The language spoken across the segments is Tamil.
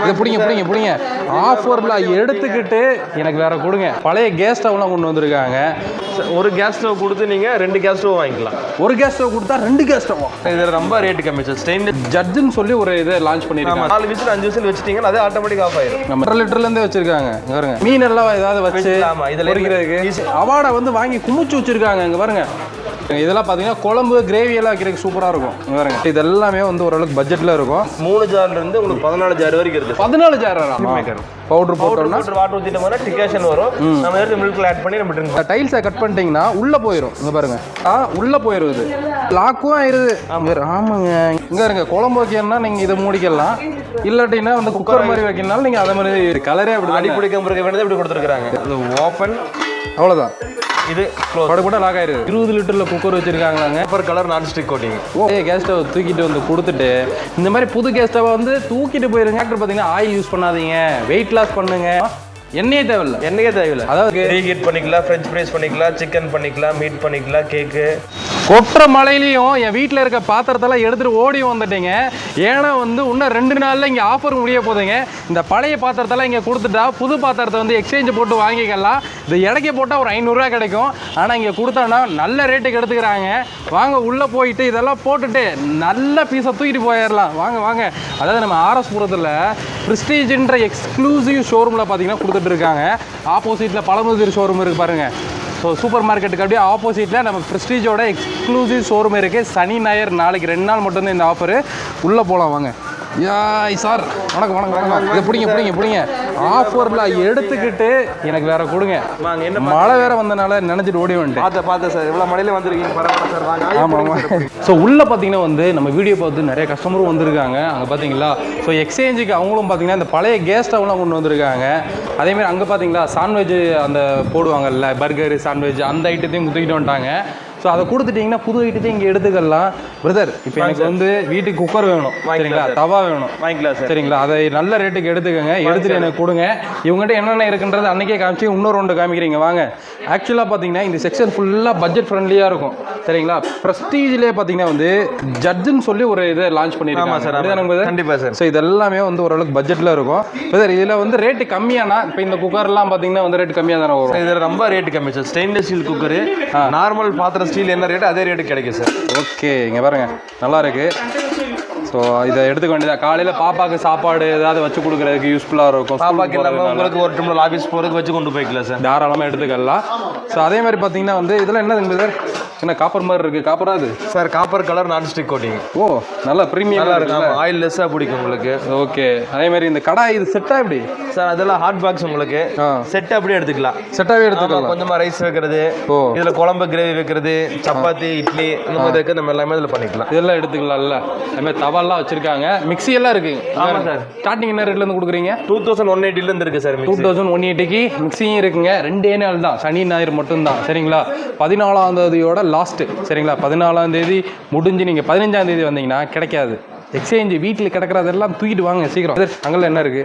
இதை பிடிங்க பிடிங்க பிடிங்க. ஆஃபரில் எடுத்துக்கிட்டு எனக்கு வேற கொடுங்க. பழைய கேஸ் ஸ்டவ்லாம் கொண்டு வந்திருக்காங்க. ஒரு கேஸ் ஸ்டவ் கொடுத்து நீங்க ரெண்டு கேஸ் ஸ்டவ் வாங்கிக்கலாம். ஒரு கேஸ் ஸ்டவ் கொடுத்தா ரெண்டு கேஸ் ஸ்டவ் இது ரொம்ப ரேட் கம்மி சார் ஸ்டெயின்லெஸ் ஜட்ஜுன்னு சொல்லி ஒரு இதை லான்ச் பண்ணிருக்காங்க. நாலு விசில் அஞ்சு விசில் வச்சிட்டீங்கன்னா அதே ஆட்டோமேட்டிக் ஆஃப் ஆயிரும். நம்ம ஒன்றரை லிட்டர்ல இருந்தே வச்சிருக்காங்க. இங்க பாருங்க. மீன் எல்லாம் ஏதாவது வச்சு ஆமா, இதுல பொரிக்கிறதுக்கு அவார்டை வந்து வாங்கி குமிச்சு வச்சிருக்காங்க. இங்க பாருங்க. இதெல்லாம் பார்த்தீங்கன்னா குழம்பு கிரேவி எல்லாம் வைக்கிறதுக்கு சூப்பராக இருக்கும். இங்க பாருங்க. இது எல்லாமே வந்து ஓரளவுக்கு பட்ஜெட்டில் இருக்கும். மூணு ஜார்ல இருந்து உங்களுக்கு பதினாலு ஜார் வரைக்கும் இருக்கு. பதினாலு ஜாரம் பவுடர் போட்டோம்னா? வாட்டர் ஊத்திட்டோம்னா டிகாஷன் வரும். நம்ம எடுத்து மில்க்ல ஆட் பண்ணி நம்ம ட்ரிங்க் டைல்ஸை கட் பண்ணிட்டீங்கன்னா உள்ள போயிடும் இங்க பாருங்க. ஆ உள்ள போயிருது லாக்கும் ஆயிருது. இங்க ஆமாங்க. இங்க இருங்க குழம்பு வைக்கணும்னா நீங்க இதை மூடிக்கலாம். இல்லாட்டினா வந்து குக்கர் மாதிரி வைக்கணும்னாலும் நீங்க அதை மாதிரி கலரே அப்படி அடி பிடிக்க இருக்க வேண்டியது இப்படி கொடுத்துருக்காங்க இது ஓப்பன் அவ்வளவுதான். இது க்ளோஸ் பட கூட லாக் ஆயிருது இருபது லிட்டர்ல cooker வச்சிருக்காங்களாங்க. Paper colour non stick coating ஓ கேஸ் ஸ்டவ் தூக்கிட்டு வந்து கொடுத்துட்டு இந்த மாதிரி புது கேஸ் ஸ்டவ் வந்து தூக்கிட்டு போயிருங்க டாக்டர் பார்த்தீங்கன்னா ஆயில் யூஸ் பண்ணாதீங்க. வெயிட் லாஸ் பண்ணுங்க. எண்ணெயே தேவையில்ல. என்னைக்கே தேவையில்லை. அதாவது ரீஹீட் பண்ணிக்கலாம் ஃப்ரெஞ்ச் ஃப்ரைஸ் பண்ணிக்கலாம் சிக்கன் பண்ணிக்கலாம் மீட் பண்ணிக்கலாம் கேக்கு கொட்டுற மழையிலையும் என் வீட்டில் இருக்க பாத்திரத்தெல்லாம் எடுத்துகிட்டு ஓடி வந்துட்டீங்க. ஏன்னா வந்து இன்னும் ரெண்டு நாளில் இங்கே ஆஃபர் முடிய போதுங்க. இந்த பழைய பாத்திரத்தெல்லாம் இங்கே கொடுத்துட்டா புது பாத்திரத்தை வந்து எக்ஸ்சேஞ்ச் போட்டு வாங்கிக்கலாம். இது இடைக்க போட்டால் ஒரு ஐநூறுரூவா கிடைக்கும். ஆனால் இங்கே கொடுத்தோன்னா நல்ல ரேட்டுக்கு எடுத்துக்கிறாங்க. வாங்க உள்ளே போயிட்டு இதெல்லாம் போட்டுட்டு நல்ல பீஸை தூக்கிட்டு போயிடலாம் வாங்க வாங்க. அதாவது நம்ம ஆர்எஸ் புரத்தில் எக்ஸ்க்ளூசிவ் ஷோரூமில் பார்த்தீங்கன்னா கொடுத்துட்டு இருக்காங்க. ஆப்போசிட்டில் பழமுதிர் ஷோரூம் இருக்குது பாருங்கள் ஸோ சூப்பர் மார்க்கெட்டுக்கு அப்படியே ஆப்போசிட்டில் நம்ம ப்ரெஸ்டீஜோட எக்ஸ்க்ளூசிவ் ஷோரூம் இருக்குது சனி ஞாயிறு நாளைக்கு ரெண்டு நாள் மட்டும்தான் இந்த ஆஃபரு உள்ளே போகலாம் வாங்க. யாய் சார். வணக்கம் வணக்கம் வணக்கம். இதை பிடிங்க பிடிங்க பிடிங்க. ஆஃபரில் எடுத்துக்கிட்டு எனக்கு வேற கொடுங்க. மழை வேற வந்தனால நினைச்சிட்டு ஓடி வந்துட்டேன். பார்த்த பார்த்த சார் இவ்வளோ மழையில வந்திருக்கீங்க பரவாயில்ல சார் வாங்க ஆமாம் ஆமாம் ஸோ உள்ளே பார்த்தீங்கன்னா வந்து நம்ம வீடியோ பார்த்து நிறைய கஸ்டமரும் வந்திருக்காங்க. அங்கே பார்த்தீங்களா ஸோ எக்ஸ்சேஞ்சுக்கு அவங்களும் பார்த்தீங்கன்னா இந்த பழைய கேஸ் ஸ்டவ்லாம் கொண்டு வந்திருக்காங்க. அதேமாதிரி அங்கே பார்த்தீங்களா சாண்ட்விச் அந்த போடுவாங்கல்ல பர்கர் சாண்ட்விச் அந்த ஐட்டத்தையும் தூக்கிட்டு வந்துட்டாங்க. ஸோ அதை கொடுத்துட்டீங்கன்னா புது ஐட்டத்தையும் இங்கே எடுத்துக்கலாம். பிரதர் இப்போ எனக்கு வந்து வீட்டுக்கு குக்கர் வேணும். சரிங்களா? தவா வேணும். வாங்கிக்கலாம் சார் சரிங்களா? அதை நல்ல ரேட்டுக்கு எடுத்துக்கோங்க. எடுத்துட்டு எனக்கு கொடுங்க. இவங்ககிட்ட என்னென்ன இருக்குன்றது அன்னைக்கே காமிச்சு இன்னொரு ரெண்டு காமிக்கிறீங்க. வாங்க. ஆக்சுவலாக பார்த்தீங்கன்னா இந்த செக்ஷன் ஃபுல்லாக பட்ஜெட் ஃப்ரெண்ட்லியாக இருக்கும். சரிங்களா? ப்ரெஸ்டீஜ்லேயே பார்த்தீங்கன்னா வந்து ஜட்ஜுன்னு சொல்லி ஒரு இதை லான்ச் பண்ணியிருக்காங்க. சார், ஆமா. அப்படிதானே brother? கண்டிப்பா சார். ஸோ இது எல்லாமே வந்து ஓரளவுக்கு பட்ஜெட்டில் இருக்கும். பிரதர் இதில் வந்து ரேட்டு கம்மியானா இப்போ இந்த குக்கர்லாம் பார்த்தீங்கன்னா வந்து ரேட் கம்மியாக தானே வரும்? இது ரொம்ப ரேட் கம்மி sir stainless steel cooker normal பாத்திரம் ஸ்டீல் என்ன ரேட்டு அதே ரேட்டு கிடைக்கும் சார் ஓகே இங்கே பாருங்கள் நல்லா இருக்குது ஸோ இதை எடுத்துக்க வேண்டியதா? காலையில் பாப்பாக்கு சாப்பாடு ஏதாவது வச்சு கொடுக்குறதுக்கு யூஸ்ஃபுல்லாக இருக்கும். பாப்பாக்கு போறதுனால. உங்களுக்கு ஒரு டம்ளர் ஆஃபீஸ் போகிறதுக்கு வச்சு கொண்டு போய்க்கலாம் சார் தாராளமாக எடுத்துக்கலாம். ஸோ அதே மாதிரி பார்த்தீங்கன்னா வந்து இதெல்லாம் என்ன சார் என்ன காப்பர் மாதிரி இருக்குது காப்பரா அது? Sir copper colour non stick coating ஓ நல்லா ப்ரீமியம் நல்லா இருக்கு ஆமாம் ஆயில் லெஸ்ஸாக பிடிக்கும் உங்களுக்கு. ஓகே அதே மாதிரி இந்த கடாய் இது செட்டாக எப்படி? சார் அதெல்லாம் ஹாட் பாக்ஸ் உங்களுக்கு. செட் அப்படியே எடுத்துக்கலாம். செட்டாகவே எடுத்துக்கலாம். கொஞ்சமா ரைஸ் வைக்கிறது ஓ. இதுல குழம்பு கிரேவி வைக்கிறது சப்பாத்தி இட்லி இந்த மாதிரி நம்ம எல்லாமே இதுல பண்ணிக்கலாம். இதெல்லாம் எடுத்துக்கலாம்ல. அதே மாதிரி தவால்லாம் வச்சிருக்காங்க. மிக்ஸி எல்லாம் இருக்கு. ஆமா சார். ஸ்டார்டிங் என்ன ரேட்ல இருந்து கொடுக்குறீங்க? டூ தௌசண்ட் ஒன் எயிட்டில இருந்து இருக்கு சார் டூ தௌசண்ட் ஒன் எயிட்டிக்கு மிக்ஸியும் இருக்குங்க. ரெண்டே நாள் தான். சனி ஞாயிறு மட்டும்தான். சரிங்களா? பதினாலாம் தேதியோட லாஸ்ட்டு சரிங்களா? பதினாலாம் தேதி முடிஞ்சு நீங்கள் பதினஞ்சாம் தேதி வந்தீங்கன்னா கிடைக்காது. எக்ஸ்சேஞ்சு வீட்டில் கிடக்கிறதெல்லாம் தூக்கிட்டு வாங்க சீக்கிரம். அங்கே என்ன இருக்கு?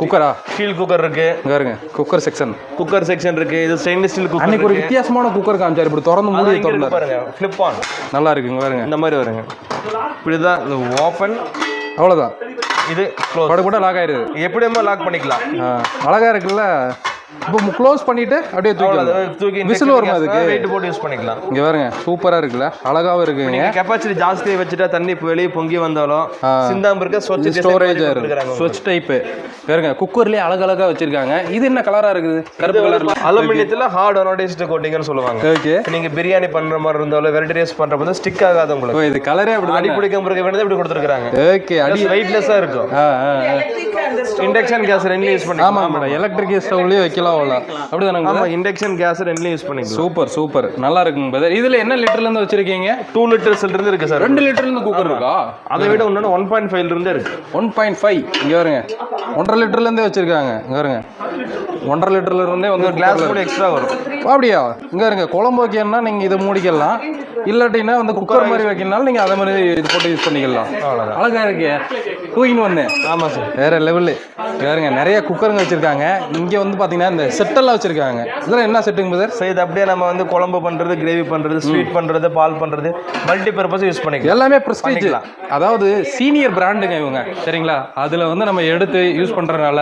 குக்கரா ஸ்டீல் குக்கர் இருக்கு. இங்கே இருங்க. குக்கர் செக்ஷன் குக்கர் செக்ஷன் இருக்கு. இது ஸ்டெயின்லெஸ் ஸ்டீல் குக்கர் அன்னைக்கு ஒரு வித்தியாசமான குக்கர் காமிச்சார். இப்படி திறந்து மூடி திறந்தார். பாருங்க. ஃபிளிப் ஆன் நல்லா இருக்குங்க பாருங்க. இந்த மாதிரி வருங்க. இப்படிதான் இந்த ஓப்பன் அவ்வளோதான் இது கூட லாக் ஆயிருது. எப்படியுமா லாக் பண்ணிக்கலாம். அழகா இருக்குல்ல? இப்போ க்ளோஸ் பண்ணிட்டு அப்படியே தூக்கி. தூக்கி விசில் வருமா அதுக்கு. வெயிட் போட்டு யூஸ் பண்ணிக்கலாம். இங்க பாருங்க சூப்பரா இருக்குல்ல. அழகாவும் இருக்குங்க நீங்க கெப்பாசிட்டி ஜாஸ்தியா வச்சுட்டா தண்ணி வெளியே பொங்கி வந்தாலும் சிந்தாம இருக்க ஸ்டோரேஜ் ஆயிரும் ஸ்விட்ச் டைப்பு பாருங்க குக்கர்லயே அழகழகா வச்சிருக்காங்க. இது என்ன கலரா இருக்குது? கருப்பு கலர்ல அலுமினியத்துல ஹார்ட் அனோடைஸ்டு கோட்டிங்னு சொல்லுவாங்க. ஓகே நீங்க பிரியாணி பண்ற மாதிரி இருந்தாலும் வெரைட்டி ரைஸ் பண்ற போது ஸ்டிக் ஆகாது உங்களுக்கு. இது கலரே அப்படி அடி பிடிக்க இருக்க வேண்டியது இப்படி கொடுத்துருக்காங்க ஓகே அடி. வெயிட்லெஸ்ஸா இருக்கும். இண்டக்ஷன் கேஸ் ரெண்டுலயும் யூஸ் ஆமா பண்ணிக்கலாம் மேடம் எலக்ட்ரிக் ஸ்டவ்லயே வைக்கலாம் அவ்வளோ. அப்படிதானங்க ஆமா இண்டக்ஷன் கேஸ் ரெண்டுலயும் யூஸ் பண்ணிக்கலாம். Super super. நல்லா இருக்குங்க பிரதர் இதுல என்ன லிட்டர்ல இருந்து வச்சிருக்கீங்க? டூ லிட்டர்ஸ் இருந்து இருக்கு சார் ரெண்டு லிட்டர்ல இருந்து குக்கர் இருக்கா? அதை விட இன்னொன்று ஒன் பாயிண்ட் ஃபைவ்ல இருந்து இருக்கு. ஒன் பாயிண்ட் ஃபைவ் இங்கே வருங்க ஒன்றரை லிட்டர்லேருந்தே வச்சுருக்காங்க. இங்கே வருங்க ஒன்றரை லிட்டர்ல இருந்தே வந்து கிளாஸ் கூட எக்ஸ்ட்ரா வரும். அப்படியா? இங்கே இருங்க குழம்பு வைக்கணும்னா நீங்கள் இதை மூடிக்கலாம். இல்லாட்டினா வந்து குக்கர் மாதிரி வைக்கணும்னாலும் நீங்கள் அதை மாதிரி இது போட்டு யூஸ் பண்ணிக்கலாம். அவ்வளவுதான். அழகா இருக்கே. டூ இன் ஒன்று ஆமாம் சார் வேற லெவலு வேறுங்க நிறைய குக்கருங்க வச்சுருக்காங்க. இங்கே வந்து பார்த்தீங்கன்னா இந்த செட்டெல்லாம் வச்சுருக்காங்க. இதெல்லாம் என்ன செட்டுங்க பிரதர் ஸோ இது அப்படியே நம்ம வந்து குழம்பு பண்ணுறது கிரேவி பண்ணுறது ஸ்வீட் பண்ணுறது பால் பண்ணுறது மல்டி பர்பஸ் யூஸ் பண்ணிக்கலாம். எல்லாமே ப்ரெஸ்டீஜ். அதாவது சீனியர் பிராண்டுங்க இவங்க. சரிங்களா? அதில் வந்து நம்ம எடுத்து யூஸ் பண்ணுறதுனால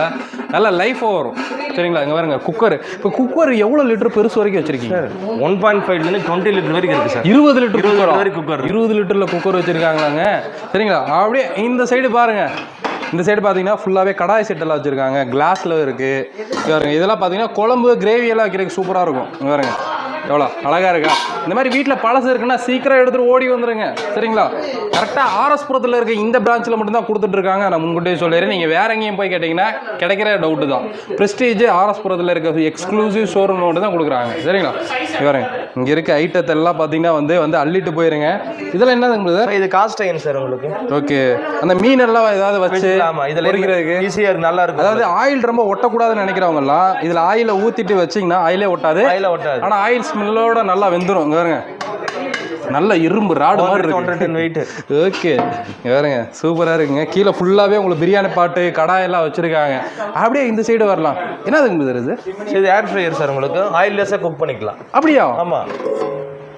நல்ல லைஃப் வரும். சரிங்களா? இங்கே பாருங்க குக்கர் இப்போ குக்கர் எவ்வளோ லிட்டர் பெருசு வரைக்கும் வச்சுருக்கீங்க? ஒன் பாயிண்ட் ஃபைவ்லேருந்து டுவெண்ட்டி லிட்டர் வரைக்கும் இருக்குது சார் இருபது லிட்டர் இருபது குக்கரா? வரைக்கும் குக்கர் இருக்கு. இருபது லிட்டரில் குக்கர் வச்சுருக்காங்களாங்க. சரிங்களா? அப்படியே இந்த சைடு பாருங்க. இந்த சைடு பார்த்தீங்கன்னா ஃபுல்லாகவே கடாய் செட்டெல்லாம் வச்சுருக்காங்க. கிளாஸில் இருக்குது இதெல்லாம் பார்த்தீங்கன்னா குழம்பு கிரேவி எல்லாம் வைக்கிறதுக்கு சூப்பராக இருக்கும். இங்க பாருங்க. எவ்வளோ? அழகாக இருக்கா? இந்த மாதிரி வீட்டில் பழசு இருக்குன்னா சீக்கிரம் எடுத்துகிட்டு ஓடி வந்துருங்க. சரிங்களா? கரெக்டாக ஆர்எஸ்புரத்தில் இருக்க இந்த பிரான்ச்சில் மட்டும்தான் கொடுத்துட்டு இருக்காங்க. நான் முன்கூட்டியே சொல்லிடுறேன். நீங்கள் வேற எங்கேயும் போய் கேட்டிங்கன்னா கிடைக்கிற டவுட்டு தான். ப்ரெஸ்டீஜ் ஆர்எஸ்புரத்தில் இருக்க எக்ஸ்க்ளூசிவ் ஷோரூம் மட்டும் தான் கொடுக்குறாங்க. சரிங்களா? பாருங்க. இங்கே இருக்க ஐட்டத்தை எல்லாம் பார்த்தீங்கன்னா வந்து வந்து அள்ளிட்டு போயிருங்க. இதெல்லாம் என்னதுங்க Sir, இது காஸ்ட் ஐன் சார் உங்களுக்கு. ஓகே அந்த மீன் எல்லாம் ஏதாவது வச்சு ஆமா இதுல பொரிக்கிறதுக்கு ஈஸியா நல்லா இருக்கும். அதாவது ஆயில் ரொம்ப ஒட்டக்கூடாதுன்னு நினைக்கிறவங்க எல்லாம் இதுல ஆயில ஊத்திட்டு வச்சீங்கன்னா ஆயிலே ஒட்டாது. கையில ஒட்டாது. ஆனா ஆயில் ஸ்மெல்லோட நல்லா வெந்துரும். இங்க பாருங்க. நல்ல இரும்பு ராடு மாதிரி இருக்கு. வெயிட் ஓகே இங்க பாருங்க. சூப்பரா இருக்குங்க. கீழே ஃபுல்லாவே உங்களுக்கு பிரியாணி பாட்டு கடாய் எல்லாம் வச்சிருக்காங்க. அப்படியே இந்த சைடு வரலாம். என்னதுங்க இது இது? இது ஏர் ஃப்ரையர் சார் உங்களுக்கு. ஆயில்லெஸ்ஸாக குக் பண்ணிக்கலாம். அப்படியா? ஆமா.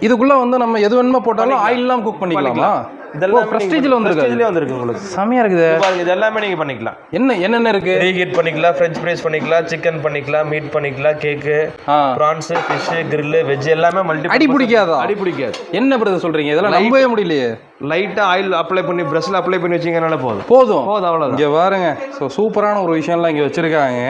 இதுக்குள்ள வந்து நம்ம எது வேணுமோ போட்டாலும் ஆயில் இல்லாம குக் பண்ணிக்கலாமா. இதெல்லாம் ப்ரெஸ்டீஜில் வந்திருக்கு பிரஸ்டீஜ்லேயே வந்திருக்கு உங்களுக்கு. செமையா இருக்குது. இது பாருங்க இது எல்லாமே நீங்க பண்ணிக்கலாம். என்ன என்னென்ன இருக்கு? ரீஹீட் பண்ணிக்கலாம் ஃப்ரெஞ்ச் ஃப்ரைஸ் பண்ணிக்கலாம் சிக்கன் பண்ணிக்கலாம் மீட் பண்ணிக்கலாம் கேக்கு ஆ. ப்ரான்ஸ் ஃபிஷ் கிரில் வெஜ் எல்லாமே மல்டி அடி பிடிக்காதா? அடி பிடிக்காது. என்ன பிரதர் சொல்றீங்க? இதெல்லாம் நம்பவே முடியலையே. லைட்டா ஆயில் அப்ளை பண்ணி பிரஷ்ல அப்ளை பண்ணி வச்சீங்கனால போதும். போதும். போதும் அவ்வளவுதான். இங்க பாருங்க. ஸோ சூப்பரான ஒரு விஷயம்லாம் இங்க வச்சிருக்காங்க.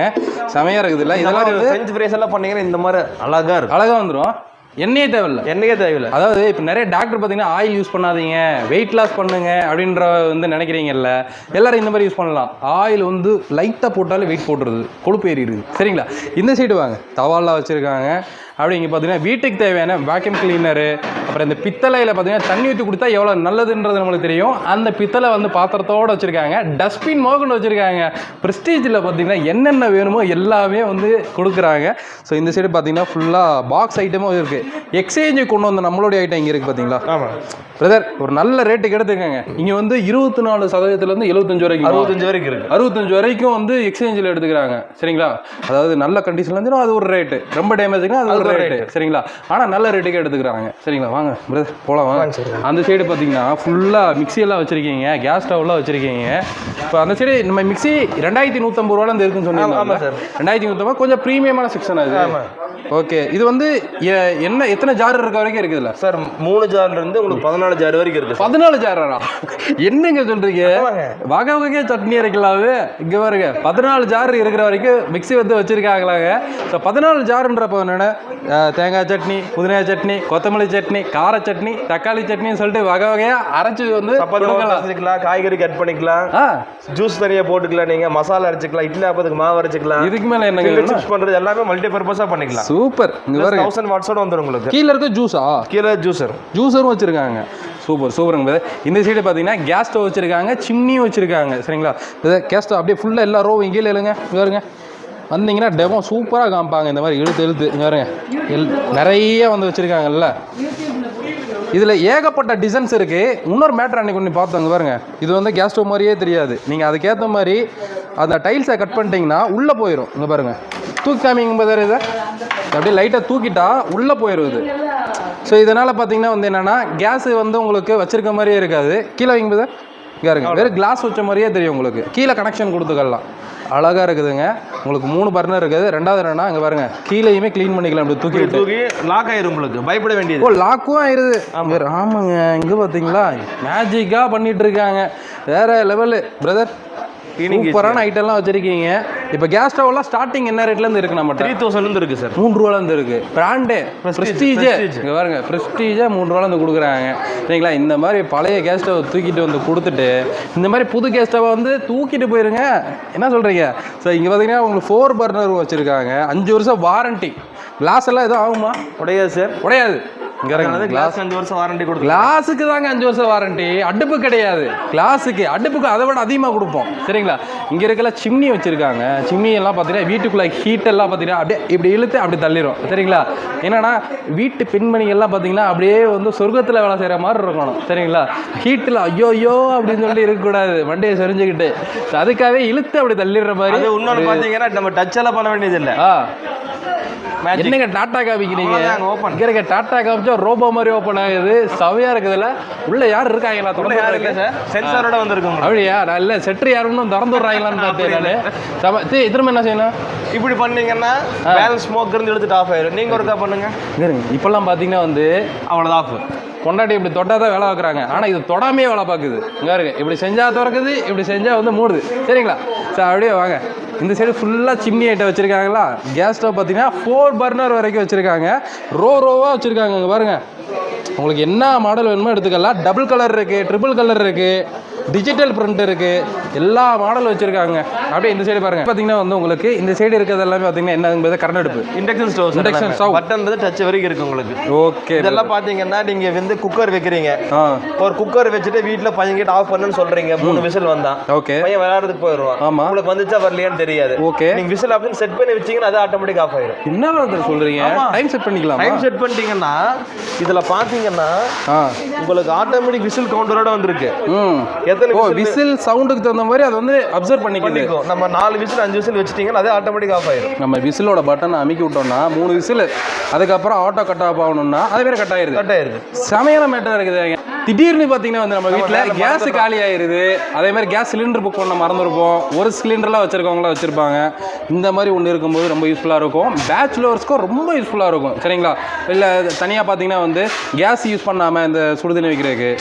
செமையா இருக்குதுல்ல? இந்த இதெல்லாம் ஃப்ரெஞ்ச் ஃப்ரைஸ் எல்லாம் பண்ணீங்கன்னா இந்த மாதிரி அழகா இருக்கும். அழகா வந்துரும். எண்ணெயே தேவையில்ல. என்னைக்கே தேவையில்லை. அதாவது இப்போ நிறைய டாக்டர் பார்த்தீங்கன்னா ஆயில் யூஸ் பண்ணாதீங்க வெயிட் லாஸ் பண்ணுங்க அப்படின்ற வந்து நினைக்கிறீங்கல்ல எல்லாரும் இந்த மாதிரி யூஸ் பண்ணலாம். ஆயில் வந்து லைட்டாக போட்டாலே வெயிட் போட்டுருது கொழுப்பு ஏறிடுது. சரிங்களா? இந்த சைடு வாங்க. தவாலாம் வச்சுருக்காங்க. அப்படி இங்கே பார்த்தீங்கன்னா வீட்டுக்கு தேவையான வேக்யூம் கிளீனரு அப்புறம் இந்த பித்தளையில் பார்த்தீங்கன்னா தண்ணி ஊற்றி கொடுத்தா எவ்வளோ நல்லதுன்றது நம்மளுக்கு தெரியும். அந்த பித்தளை வந்து பாத்திரத்தோடு வச்சுருக்காங்க. டஸ்ட்பின் மோகன் வச்சுருக்காங்க. ப்ரெஸ்டீஜில் பார்த்தீங்கன்னா என்னென்ன வேணுமோ எல்லாமே வந்து கொடுக்குறாங்க. ஸோ இந்த சைடு பார்த்தீங்கன்னா ஃபுல்லாக பாக்ஸ் ஐட்டமும் இருக்குது எக்ஸ்சேஞ்சு கொண்டு வந்த நம்மளுடைய ஐட்டம் இங்கே இருக்குது பார்த்தீங்களா ஆமா. பிரதர் ஒரு நல்ல ரேட்டுக்கு எடுத்துக்கங்க. இங்கே வந்து இருபத்தி நாலு சதவீதத்துலேருந்து எழுபத்தஞ்சு வரைக்கும் அறுபத்தஞ்சு வரைக்கும் இருக்கு. அறுபத்தஞ்சு வரைக்கும் வந்து எக்ஸ்சேஞ்சில் எடுத்துக்கிறாங்க. சரிங்களா? அதாவது நல்ல கண்டிஷன்ல இருந்துச்சுன்னா அது ஒரு ரேட்டு ரொம்ப டேமேஜ்னா அது ஒரு ரேட்டு சரிங்களா? ஆனால் நல்ல ரேட்டுக்கு எடுத்துக்கிறாங்க. சரிங்களா? வாங்க பிரதர் போகலாம் வாங்க. அந்த சைடு பார்த்தீங்கன்னா ஃபுல்லாக மிக்ஸி எல்லாம் வச்சிருக்கீங்க கேஸ் ஸ்டவ்லாம் வச்சிருக்கீங்க. இப்போ அந்த சைடு நம்ம மிக்ஸி ரெண்டாயிரத்தி நூற்றம்பது ரூபால இருக்குன்னு சொன்னீங்க ஆமா சார். ரெண்டாயிரத்தி நூற்றம்பது கொஞ்சம் ப்ரீமியமான செக்ஷன் அது. ஓகே இது வந்து என்ன எத்தனை ஜார் இருக்க வரைக்கும் இருக்குதுல்ல சார் மூணு ஜார்ல இருந்து உங்களுக்கு பதினாலு ஜார் வரைக்கும் இருக்கு சார். பதினாலு ஜாரா என்னங்க சொல்றீங்க? ஆமாங்க. வகை வகையா சட்னி அரைக்கலாவே இங்க பாருங்க பதினாலு ஜார் இருக்கிற வரைக்கும் மிக்ஸி வந்து வச்சிருக்காங்களாங்க. ஸோ பதினாலு ஜாருன்றப்ப என்னென்ன? தேங்காய் சட்னி புதினா சட்னி கொத்தமல்லி சட்னி கார சட்னி தக்காளி சட்னின்னு சொல்லிட்டு வகை வகையா அரைச்சு வந்து சப்பாத்தி காய்கறி கட் பண்ணிக்கலாம். ஜூஸ் தனியா போட்டுக்கலாம் நீங்க மசாலா அரைச்சிக்கலாம் இட்லி ஆப்பத்துக்கு மாவு அரைச்சிக்கலாம். இதுக்கு மேல வேணும்? சிப்ஸ் பண்றது எல்லாமே மல்டி பர்பஸா பண்ணிக்கலாம். சூப்பர் இங்க பாருங்க. தௌசண்ட் வாட்ஸோட வந்துடும் உங்களுக்கு. கீழ இருக்க ஜூஸா கீழே ஜூஸர் ஜூஸரும் வச்சுருக்காங்க. சூப்பர் சூப்பருங்க. இந்த சைடு பார்த்தீங்கன்னா கேஸ் ஸ்டவ் வச்சுருக்காங்க சிம்னியும் வச்சுருக்காங்க. சரிங்களா? கேஸ் ஸ்டவ் அப்படியே ஃபுல்லாக எல்லா ரோவும் கீழே இங்க பாருங்க. வந்தீங்கன்னா டெமோ சூப்பராக காமிப்பாங்க. இந்த மாதிரி இழுத்து இழுத்து. பாருங்க. எல் நிறைய வந்து வச்சுருக்காங்கல்ல? இதில் ஏகப்பட்ட டிசைன்ஸ் இருக்குது இன்னொரு மேட்ரு அன்றைக்கி ஒன்று பார்த்தோங்க பாருங்க. இது வந்து கேஸ் ஸ்டவ் மாதிரியே தெரியாது. நீங்கள் அதுக்கேற்ற மாதிரி அந்த டைல்ஸை கட் பண்ணிட்டீங்கன்னா உள்ளே போயிடும் இங்கே பாருங்க. தூக்கி காமிங்க பாரு இதை. அப்படியே லைட்டாக தூக்கிட்டா உள்ளே போயிடும் இது. ஸோ இதனால் பார்த்தீங்கன்னா வந்து என்னென்னா கேஸு வந்து உங்களுக்கு வச்சிருக்க மாதிரியே இருக்காது. கீழே வைங்க சார் இங்கே இருங்க. வெறும் கிளாஸ் வச்ச மாதிரியே தெரியும் உங்களுக்கு. கீழே கனெக்ஷன் கொடுத்துக்கலாம். அழகாக இருக்குதுங்க. உங்களுக்கு மூணு பர்னர் இருக்குது. ரெண்டாவது என்னன்னா இங்கே பாருங்க. கீழேயுமே க்ளீன் பண்ணிக்கலாம். இப்படி தூக்கி தூக்கி லாக் ஆயிரும் உங்களுக்கு. பயப்பட வேண்டியது. ஓ லாக்கும் ஆயிருது. ஆமாங்க. இங்கே பார்த்தீங்களா மேஜிக்காக பண்ணிட்டு இருக்காங்க. வேற லெவலு பிரதர் சூப்பரான ஐட்டம்லாம் வச்சிருக்கீங்க. இப்போ கேஸ் ஸ்டவ்லாம் ஸ்டார்டிங் என்ன ரேட்லேருந்து இருக்கு நம்மகிட்ட? த்ரீ தௌசண்ட் இருக்கு சார் மூணு ரூபால இருந்து இருக்கு. பிராண்டே ப்ரெஸ்டீஜே. இங்க பாருங்க ப்ரெஸ்டீஜே மூணு ரூபால இருந்து கொடுக்குறாங்க. சரிங்களா? இந்த மாதிரி பழைய கேஸ் ஸ்டவ் தூக்கிட்டு வந்து கொடுத்துட்டு இந்த மாதிரி புது கேஸ் ஸ்டவ் வந்து தூக்கிட்டு போயிருங்க. என்ன சொல்றீங்க? ஸோ இங்க பார்த்தீங்கன்னா உங்களுக்கு ஃபோர் பர்னர் வச்சிருக்காங்க. அஞ்சு வருஷம் வாரண்டி கிளாஸ் எல்லாம் எதுவும் ஆகுமா? உடையாது சார் உடையாது. கிளாஸ் அஞ்சு வருஷம் வாரண்டி கொடுக்கலாம் கிளாஸுக்கு தாங்க அஞ்சு வருஷம் வாரண்டி அடுப்பு கிடையாது. கிளாஸுக்கு அடுப்புக்கு அதை விட அதிகமாக கொடுப்போம். சரிங்களா? இங்கே இருக்கல சிம்னி வச்சுருக்காங்க. சிம்னி எல்லாம் பார்த்தீங்கன்னா வீட்டுக்குள்ளே ஹீட் எல்லாம் பார்த்தீங்கன்னா அப்படியே இப்படி இழுத்து அப்படி தள்ளிடும் சரிங்களா? என்னன்னா வீட்டு பெண்மணிகள்லாம் பார்த்தீங்கன்னா அப்படியே வந்து சொர்க்கத்தில் வேலை செய்கிற மாதிரி இருக்கணும். சரிங்களா? ஹீட்டில் ஐயோ ஐயோ அப்படின்னு சொல்லி இருக்கக்கூடாது. வண்டியை செறிஞ்சுக்கிட்டு. அதுக்காகவே இழுத்து அப்படி தள்ளிடுற மாதிரி இன்னொன்று பார்த்தீங்கன்னா நம்ம டச் எல்லாம் பண்ண வேண்டியது இல்லை என்னங்க டாட்டா காமிக்கிறீங்க? அவ்வளவுதாங்க, open. இங்க இருக்க டாட்டா காமிச்சா ரோபோ மாதிரி ஓப்பன் ஆகுது. செவையா இருக்குதுல உள்ள யார் இருக்காங்களா? தொடர்ந்து யாரும் இல்லை சார் சென்சாரோட வந்திருக்கு உங்களுக்கு அப்படியா? நான் இல்ல செட்ரு யாருன்னு திறந்து விட்றாங்களான்னு பார்த்தேன் திரும்ப என்ன செய்யணும்? இப்படி பண்ணீங்கன்னா பேலன்ஸ் ஸ்மோக் இருந்து எடுத்துட்டு ஆஃப் ஆயிரும். நீங்க ஒருக்கா பண்ணுங்க. இருங்க இப்பெல்லாம் பார்த்தீங்கன்னா வந்து அவ்வளோதான் ஆஃப் கொண்டாட்டி இப்படி தொட்டா தான் வேலை பார்க்குறாங்க. ஆனால் இது தொடாமே வேலை பார்க்குது. இங்கே இருக்கு இப்படி செஞ்சால் திறக்குது இப்படி செஞ்சால் வந்து மூடுது. சரிங்களா? சார் அப்படியே வாங்க. இந்த சைடு ஃபுல்லாக சிம்னி ஐட்டம் வச்சுருக்காங்களா? கேஸ் ஸ்டவ் பார்த்தீங்கன்னா ஃபோர் பர்னர் வரைக்கும் வச்சுருக்காங்க. ரோ ரோவாக வச்சுருக்காங்க இங்கே பாருங்கள் உங்களுக்கு என்ன மாடல் வேணுமோ எடுத்துக்கலாம். டபுள் கலர் இருக்குது ட்ரிபிள் கலர் இருக்குது டிஜிட்டல் பிரிண்ட் இருக்குது எல்லா மாடல் வச்சுருக்காங்க. அப்படியே இந்த சைடு பாருங்க. பார்த்தீங்கன்னா வந்து உங்களுக்கு இந்த சைடு இருக்கிறது எல்லாமே பார்த்தீங்கன்னா என்னங்கிறது கரண்ட் அடுப்பு induction stove Induction stove. Button touch வரைக்கும் இருக்கு உங்களுக்கு. ஓகே இதெல்லாம் பாத்தீங்கன்னா நீங்க வந்து குக்கர் வைக்கிறீங்க. ஒரு குக்கர் வச்சுட்டு வீட்ல பையன் கிட்ட ஆஃப் பண்ணுன்னு சொல்றீங்க. மூணு விசில் வந்தா. ஓகே பையன் விளையாடுறதுக்கு போயிடுவான். ஆமா. உங்களுக்கு வந்துச்சா வரலையான்னு தெரியாது. ஓகே நீங்க விசில் ஆப்ஷன் செட் பண்ணி வச்சீங்கன்னா அது ஆட்டோமேட்டிக் ஆஃப் ஆயிடும் என்ன சொல்றீங்க. டைம் செட் பண்ணிக்கலாமா? டைம் செட் பண்ணிட்டீங்கன்னா இதுல பாத்தீங்கன்னா ஆ. உங்களுக்கு ஆட்டோமேட்டிக் விசில் கவுண்டரோட வந்திருக்கு. எத்தனை விசில் சவுண்டுக்கு தகுந்த மாதிரி அது வந்து அப்சர்வ் பண்ணிக்குது. பண்ணிக்கும் நம்ம நாலு விசில் அஞ்சு விசில் வச்சிட்டீங்கன்னா அதே ஆட்டோமேட்டிக் ஆஃப் ஆயிடும் நம்ம விசிலோட பட்டனை அமைக்கி விட்டோம்னா மூணு விசில் அதுக்கப்புறம் ஆட்டோ கட் ஆஃப் ஆகணும்னா அதே மாதிரி கட் ஆயிருது. கட் ஆயிருது. செமையான மேட்டர் இருக்குது. திடீர்னு பார்த்தீங்கன்னா வந்து நம்ம வீட்டில் கேஸ் காலி ஆயிருது அதே மாதிரி கேஸ் சிலிண்டர் புக் பண்ண மறந்துருப்போம். ஒரு சிலிண்டர்லாம் வச்சிருக்கவங்களாம் வச்சிருப்பாங்க. இந்த மாதிரி ஒன்று இருக்கும்போது ரொம்ப யூஸ்ஃபுல்லாக இருக்கும். பேச்சுலர்ஸ்க்கும் ரொம்ப யூஸ்ஃபுல்லாக இருக்கும். சரிங்களா? இல்லை தனியாக பார்த்தீங்கன்னா வந்து கேஸ் யூஸ் பண்ணாமல் இந்த சுடுதண்ணி வைக்கிறதுக்கு.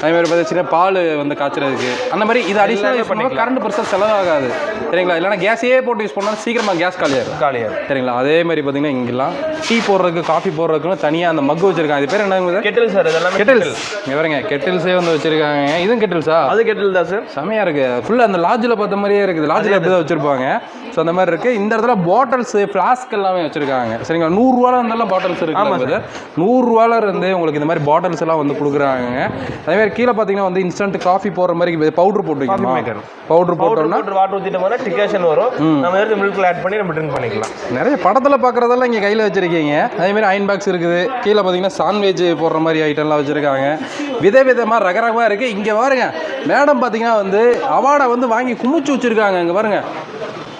அதே மாதிரி பார்த்தீங்கன்னா பால் வந்து காய்ச்சறதுக்கு. அந்த மாதிரி இது அடிஷனல் யூஸ் பண்ணால் கரண்ட் பெருசாக செலவாகாது. சரிங்களா? இல்லைனா கேஸையே போட்டு யூஸ் பண்ணால் சீக்கிரமாக கேஸ் காலியாகும் காலியாயிரும். சரிங்களா? அதே மாதிரி பார்த்தீங்கன்னா இங்கெல்லாம் டீ போடுறதுக்கு காஃபி போடுறதுக்குன்னு தனியாக அந்த மக்கு வச்சிருக்காங்க. இது பேர் என்ன கெட்டில் சார் இதெல்லாம் கெட்டில்ஸ் இங்க பாருங்க கெட்டில்ஸே வந்து வச்சிருக்காங்க. இதுவும் கெட்டில்ஸா? அது கெட்டில் தான் சார் செமையா இருக்கு. ஃபுல்லா அந்த லாட்ஜில் பார்த்த மாதிரியே இருக்குது. லாட்ஜில் எப்படி தான். வச்சிருப்பாங்க? ஸோ அந்த மாதிரி இருக்கு. இந்த இடத்துல பாட்டில்ஸ் ஃப்ளாஸ்க் எல்லாமே வச்சிருக்காங்க. சரிங்களா? நூறுரூவால இருந்தெல்லாம் பாட்டில்ஸ் இருக்கு நூறுரூவால இருந்து உங்களுக்கு இந்த மாதிரி பாட்டில்ஸ் எல்லாம் வந்து கொடுக்குறாங்க. அதே மாதிரி கீழே பார்த்தீங்கன்னா வந்து இன்ஸ்டன்ட் காஃபி போடுற மாதிரி பவுடர் போட்டு. பவுடர் போட்டோம்னா? வாட்டர் ஊற்றிட்டோம்னா டிகேஷன் வரும். நம்ம எடுத்து மில்க்ல ஆட் பண்ணி நம்ம ட்ரிங்க் பண்ணிக்கலாம். நிறைய படத்தில் பார்க்குறதெல்லாம் இங்கே கையில் வச்சுருக்கீங்க. அதேமாதிரி அயன் பாக்ஸ் இருக்குது. கீழே பார்த்தீங்கன்னா சாண்ட்விச் போடுற மாதிரி ஐட்டம்லாம் வச்சுருக்காங்க. வித விதமாக ரகரகமாக இருக்குது இங்கே பாருங்க மேடம் பார்த்தீங்கன்னா வந்து அவார்டை வந்து வாங்கி குமிச்சு வச்சுருக்காங்க இங்கே பாருங்க.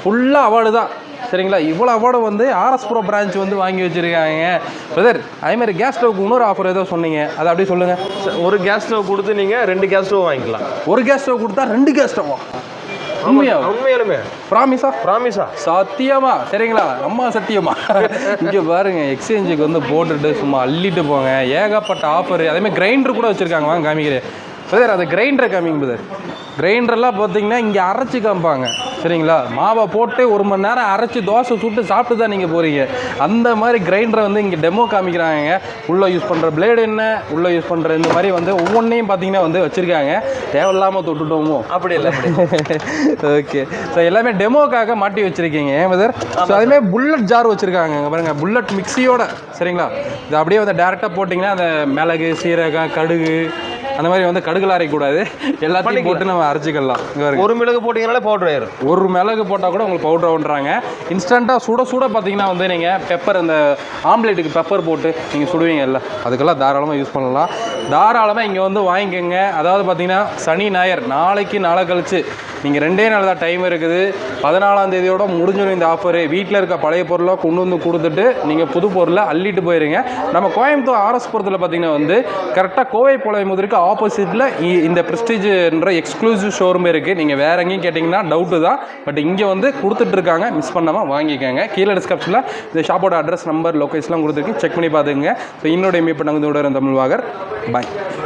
ஃபுல்லாக அவார்டு தான். சரிங்களா? இவ்வளோ அவார்டு வந்து ஆர்எஸ் ப்ரோ பிரான்ச் வந்து வாங்கி வச்சுருக்காங்க. பிரதர் அதேமாதிரி கேஸ் ஸ்டவ்க்கு இன்னொரு ஆஃபர் ஏதோ சொன்னீங்க. அதை அப்படியே சொல்லுங்கள் ஒரு கேஸ் ஸ்டவ் கொடுத்து நீங்க ரெண்டு கேஸ் ஸ்டவ் வாங்கிக்கலாம். ஒரு கேஸ் ஸ்டவ் கொடுத்தா ரெண்டு கேஸ் ஸ்டவ்வா உண்மையா? உண்மையாலுமே. ப்ராமிஸா ப்ராமிஸா சத்தியமா? சரிங்களா? அம்மா சத்தியமா? இங்க பாருங்க எக்ஸ்சேஞ்சுக்கு வந்து போட்டுட்டு சும்மா அள்ளிட்டு போங்க. ஏகப்பட்ட ஆஃபர் அதே மாதிரி கிரைண்டர் கூட வச்சிருக்காங்க வாங்க காமிக்கிறேன். பிரதர் அது கிரைண்டர் காமிங்க பிரதர் கிரைண்டர்லாம் பார்த்தீங்கன்னா இங்கே அரைச்சி காமிப்பாங்க சரிங்களா? மாவை போட்டு ஒரு மணி நேரம் அரைச்சி தோசை சுட்டு சாப்பிட்டு தான் நீங்கள் போகிறீங்க அந்த மாதிரி கிரைண்டரை வந்து இங்கே டெமோ காமிக்கிறாங்க. உள்ளே யூஸ் பண்ணுற பிளேடு என்ன உள்ளே யூஸ் பண்ணுற இந்த மாதிரி வந்து ஒவ்வொன்றையும் பார்த்தீங்கன்னா வந்து வச்சுருக்காங்க. தேவையில்லாமல் தொட்டுட்டோமோ? அப்படி இல்லை ஓகே ஸோ எல்லாமே டெமோக்காக மாட்டி வச்சிருக்கீங்க. ஏன் பிரதர் ஸோ அதுமாதிரி புல்லட் ஜார் வச்சுருக்காங்க. இங்க பாருங்க புல்லட் மிக்ஸியோட சரிங்களா? இது அப்படியே வந்து டேரெக்டாக போட்டிங்கன்னா அந்த மிளகு சீரகம் கடுகு அந்த மாதிரி வந்து கடுகுல அரைக்கூடாது எல்லாத்தையும் போட்டு நம்ம அரைச்சிக்கலாம். ஒரு மிளகு போட்டீங்கனாலே பவுடர் ஆயிரும். ஒரு மிளகு போட்டால் கூட உங்களுக்கு பவுடர் பண்ணுறாங்க இன்ஸ்டண்ட்டாக சுட சுட பார்த்தீங்கன்னா வந்து நீங்கள் பெப்பர் அந்த ஆம்லேட்டுக்கு பெப்பர் போட்டு நீங்கள் சுடுவீங்கல்ல அதுக்கெல்லாம் தாராளமாக யூஸ் பண்ணலாம். தாராளமாக இங்கே வந்து வாங்கிக்கோங்க. அதாவது பார்த்தீங்கன்னா சனி ஞாயிறு நாளைக்கு நாளை கழிச்சு நீங்கள் ரெண்டே நாள் தான் டைம் இருக்குது. பதினாலாம் தேதியோட முடிஞ்சிடும் இந்த ஆஃபரு வீட்டில் இருக்க பழைய பொருளை கொண்டு வந்து கொடுத்துட்டு நீங்கள் புது பொருளை அள்ளிட்டு போயிருங்க. நம்ம கோயம்புத்தூர் ஆர்எஸ் புரத்தில் பார்த்தீங்கன்னா வந்து கரெக்டாக கோவை புலைமுதற்கு ஆப்போசிட்டில் இந்த ப்ரெஸ்டீஜ்ன்ற எக்ஸ்க்ளூசிவ் ஷோரூம் இருக்குது நீங்கள் வேற எங்கேயும் கேட்டிங்கன்னா டவுட்டு தான். பட் இங்கே வந்து கொடுத்துட்ருக்காங்க. மிஸ் பண்ணாமல் வாங்கிக்கோங்க. கீழே டிஸ்கிரிப்ஷனில் இந்த ஷாப்போட அட்ரஸ் நம்பர் லொக்கேஷன்லாம் கொடுத்துருக்கு செக் பண்ணி பார்த்துங்க ஸோ இன்னொரு மீட் பண்ணாங்க தமிழ் வாகர். பாய்